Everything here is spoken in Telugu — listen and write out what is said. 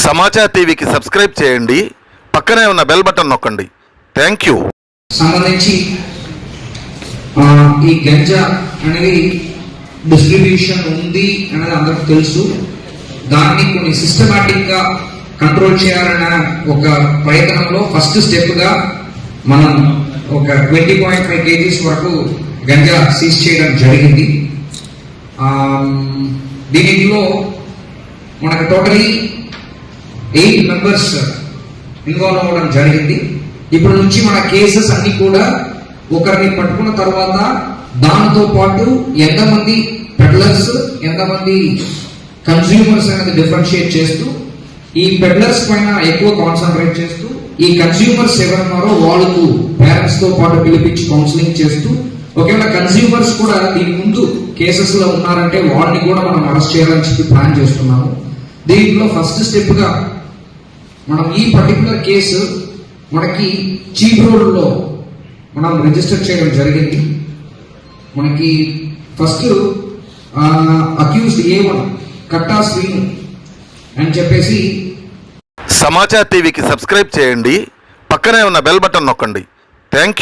సమాచార్ టీవీకి సబ్స్క్రైబ్ చేయండి. పక్కనే ఉన్న బెల్ బటన్ నొక్కండి. Thank you. సంబంధించి ఈ గంజా అనేది డిస్ట్రిబ్యూషన్ ఉంది అనేది అందరికి తెలుసు. దాన్ని కొన్ని సిస్టమేటిక్గా కంట్రోల్ చేయాలన్న ఒక ప్రయత్నంలో ఫస్ట్ స్టెప్గా మనం ఒక ట్వంటీ పాయింట్ ఫైవ్ కేజీస్ వరకు గంజా సీజ్ చేయడం జరిగింది. దీనిలో మనకు టోటలీ ఎయిట్ మెంబర్స్ ఇన్వాల్వ్ అవ్వడం జరిగింది. ఇప్పుడు నుంచి మన కేసెస్ అన్ని కూడా ఒకరిని పట్టుకున్న తర్వాత దానితో పాటు ఎంతమంది పెడ్లర్స్ ఎంతమంది కన్స్యూమర్స్ అనేది డిఫరెన్షియేట్ చేస్తూ ఈ పెడ్లర్స్ పైన ఎక్కువ కాన్సన్ట్రేట్ చేస్తూ ఈ కన్స్యూమర్స్ ఎవరున్నారో వాళ్ళకు పేరెంట్స్తో పాటు పిలిపించి కౌన్సిలింగ్ చేస్తూ ఒకవేళ కన్స్యూమర్స్ కూడా దీని ముందు కేసెస్లో ఉన్నారంటే వాళ్ళని కూడా మనం అరెస్ట్ చేయాలని చెప్పి ప్లాన్ చేస్తున్నాము. దీంట్లో ఫస్ట్ స్టెప్గా మనం ఈ పర్టికులర్ కేసు మనకి చీప్ రోడ్లో మనం రిజిస్టర్ చేయడం జరిగింది. మనకి first accused A one Katta Srinu అని చెప్పేసి సమాచార్ టీవీకి సబ్స్క్రైబ్ చేయండి. పక్కనే ఉన్న బెల్ బటన్ నొక్కండి. Thank you